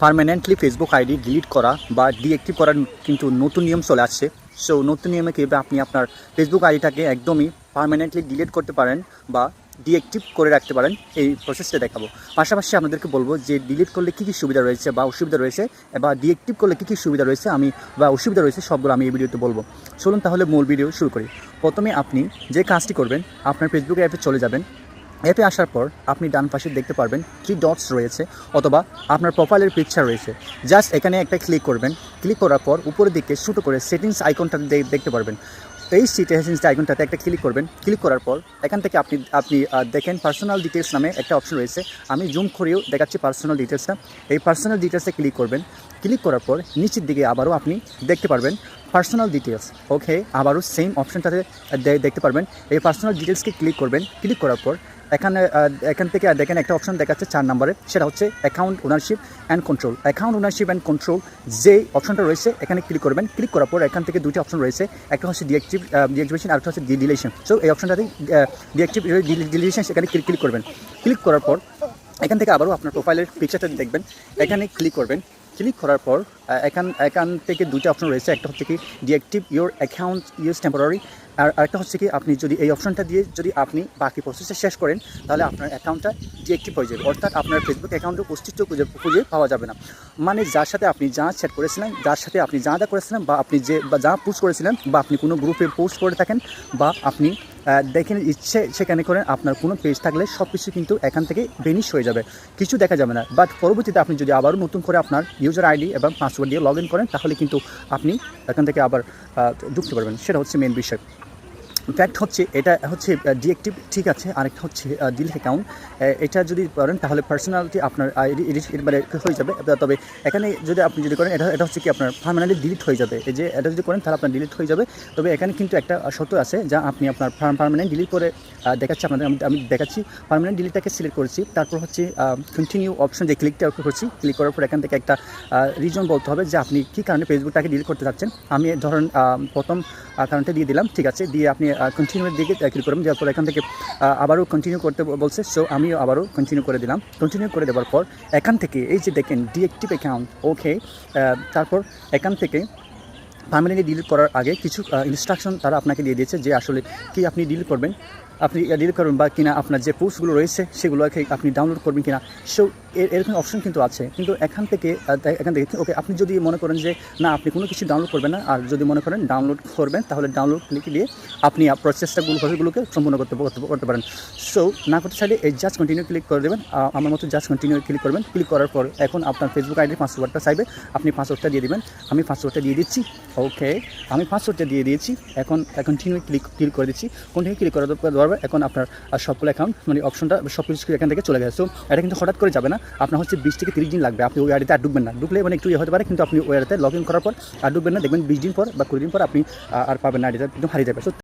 Permanently Facebook ID delete করা বা deactive করার কিন্তু নতুন নিয়ম চলে আসছে। সো নতুন নিয়মে কীভাবে আপনি আপনার ফেসবুক আইডিটাকে একদমই পারমানেন্টলি ডিলিট করতে পারেন বা ডিঅ্যাক্টিভ করে রাখতে পারেন, এই প্রসেসটা দেখাবো। পাশাপাশি আপনাদেরকে বলব যে ডিলিট করলে কী কী সুবিধা রয়েছে বা অসুবিধা রয়েছে বা ডিঅ্যাক্টিভ করলে কী কী সুবিধা রয়েছে আমি বা অসুবিধা রয়েছে সবগুলো আমি এই ভিডিওতে বলব। চলুন তাহলে মূল ভিডিও শুরু করি। প্রথমে আপনি যে কাজটি করবেন, আপনার ফেসবুক অ্যাপে চলে যাবেন। অ্যাপে আসার পর আপনি ডান পাশে দেখতে পারবেন থ্রি ডটস রয়েছে অথবা আপনার প্রোফাইলের পিকচার রয়েছে। জাস্ট এখানে একটা ক্লিক করবেন। ক্লিক করার পর উপরের দিকে ছোটো করে সেটিংস আইকনটা দেখতে পারবেন। এই সেটিংস আইকনটাতে একটা ক্লিক করবেন। ক্লিক করার পর এখান থেকে আপনি আপনি দেখেন পার্সোনাল ডিটেলস নামে একটা অপশন রয়েছে। আমি জুম করেও দেখাচ্ছি পার্সোনাল ডিটেলসটা এই পার্সোনাল ডিটেলসে ক্লিক করবেন। ক্লিক করার পর নিচের দিকে আবারও আপনি দেখতে পারবেন পার্সোনাল ডিটেলস ওকে আবারও সেম অপশনটাতে দেখতে পারবেন। এই পার্সোনাল ডিটেলসকে ক্লিক করবেন। ক্লিক করার পর এখানে এখান থেকে দেখেন একটা অপশন দেখাচ্ছে চার নম্বরে। সেটা হচ্ছে account ownership and control account ownership and control যে অপশনটা রয়েছে, এখানে ক্লিক করবেন। ক্লিক করার পর এখান থেকে দুটি অপশন রয়েছে। একটা হচ্ছে ডিঅ্যাক্টিভ ডিঅ্যাক্টিভেশন আর একটা হচ্ছে ডিলেশন সো এই অপশনটাতে ডিঅ্যাক্টিভ ডিলেশন সেখানে ক্লিক ক্লিক করবেন। ক্লিক করার পর এখান থেকে আবারও আপনার প্রোফাইলের পিকচারটা দেখবেন। এখানে ক্লিক করবেন। ক্লিক করার পর এখান এখান থেকে দুইটা অপশন রয়েছে। একটা হচ্ছে কি deactivate your account use temporary আর আরেকটা হচ্ছে কি, আপনি যদি এই অপশনটা দিয়ে যদি আপনি বাকি প্রসেসটা শেষ করেন, তাহলে আপনার অ্যাকাউন্টটা ডিঅ্যাক্টিভ হয়ে যাবে। অর্থাৎ আপনার ফেসবুক অ্যাকাউন্টের অস্তিত্ব খুঁজে খুঁজে পাওয়া যাবে না। মানে যার সাথে আপনি যা চ্যাট করেছিলেন, যার সাথে আপনি যা যা করেছিলেন বা আপনি যে বা যা পোস্ট করেছিলেন বা আপনি কোনো গ্রুপে পোস্ট করে থাকেন বা আপনি দেখেন ইচ্ছে সেখানে করেন, আপনার কোনো পেজ থাকলে সব কিছু কিন্তু এখান থেকে বেনিশ হয়ে যাবে। কিছু দেখা যাবে না। বাট পরবর্তীতে আপনি যদি আবারও নতুন করে আপনার ইউজার আইডি এবং পাসওয়ার্ড দিয়ে লগ ইন করেন, তাহলে কিন্তু আপনি এখান থেকে আবার ঢুকতে পারবেন। সেটা হচ্ছে মেন বিষয়। ফ্যাক্ট হচ্ছে, এটা হচ্ছে ডিএক্টিভ ঠিক আছে। আরেকটা হচ্ছে ডিল অ্যাকাউন্ট এটা যদি করেন, তাহলে পার্সোনালিটি আপনার মানে হয়ে যাবে। তবে এখানে যদি আপনি যদি করেন, এটা এটা হচ্ছে কি আপনার পার্মানেন্টলি ডিলিট হয়ে যাবে। এই যে এটা যদি করেন, তাহলে আপনার ডিলিট হয়ে যাবে। তবে এখানে কিন্তু একটা শর্ত আছে, যা আপনি আপনার পার্মানেন্ট ডিলিট করে দেখাচ্ছি আপনাদের। আমি- দেখাচ্ছি পার্মানেন্ট ডিলিটটাকে সিলেক্ট করেছি। তারপর হচ্ছে কন্টিনিউ অপশন যে ক্লিকটা করছি ক্লিক করার পর এখান থেকে একটা রিজন বলতে হবে যে আপনি কী কারণে ফেসবুকটাকে ডিলিট করতে চাচ্ছেন আমি ধরেন প্রথম কারণটা দিয়ে দিলাম, ঠিক আছে। দিয়ে আপনি কন্টিনিউয়ের দিকে ক্লিক করলাম যার পর এখান থেকে আবারও কন্টিনিউ করতে বলছে। সো আমিও আবারও কন্টিনিউ করে দিলাম। কন্টিনিউ করে দেওয়ার পর এখান থেকে, এই যে দেখেন ডিএক্টিভ অ্যাকাউন্ট ওকে তারপর এখান থেকে পার্মানেন্টলি ডিলিট করার আগে কিছু ইনস্ট্রাকশন তারা আপনাকে দিয়ে দিয়েছে যে আসলে কি আপনি ডিলিট করবেন। আপনি ডিলিট করবেন বা কিনা আপনার যে পোস্টগুলো রয়েছে সেগুলোকে আপনি ডাউনলোড করবেন কিনা। সো এরকম অপশন কিন্তু আছে। কিন্তু এখান থেকে এখান থেকে ওকে আপনি যদি মনে করেন যে, না, আপনি কোনো কিছু ডাউনলোড করবেন না। আর যদি মনে করেন ডাউনলোড করবেন, তাহলে ডাউনলোড ক্লিক দিয়ে আপনি প্রসেসটাগুলো প্রসেসগুলোকে সম্পূর্ণ করতে- করতে পারেন। সো না করতে চাইলে এই জাস্ট কন্টিনিউ ক্লিক করে দেবেন। আমার মতো জাস্ট কন্টিনিউ ক্লিক করবেন। ক্লিক করার পর এখন আপনার ফেসবুক আইডির পাসওয়ার্ডটা চাইবে। আপনি পাসওয়ার্ডটা দিয়ে দেবেন। আমি পাসওয়ার্ডটা দিয়ে দিচ্ছি। ওকে আমি পাসওয়ার্ডটা দিয়ে দিয়েছি। এখন কন্টিনিউ ক্লিক ক্লিক করে দিচ্ছি। কন্টিনিউ ক্লিক করার পর দেওয়ার পর এখন আপনার আর সবগুলো অ্যাকাউন্ট মানে অপশনটা সব কিছু এখান থেকে চলে গেছে। সো এটা কিন্তু হঠাৎ করে যাবে না। আপনার হচ্ছে বিশ থেকে তিরিশ দিন লাগবে। আপনি ওই আইডিতে আর ঢুকবেন না। ঢুকলে মানে একটু ইয়ে হতে পারে, কিন্তু আপনি ওই লগ ইন করার পর আর ঢুকবেন না। দেখবেন বিশ দিন পর বা কুড়ি দিন পর আপনি আর পাবেন না। আইডিটা একদম হারিয়ে যাবে।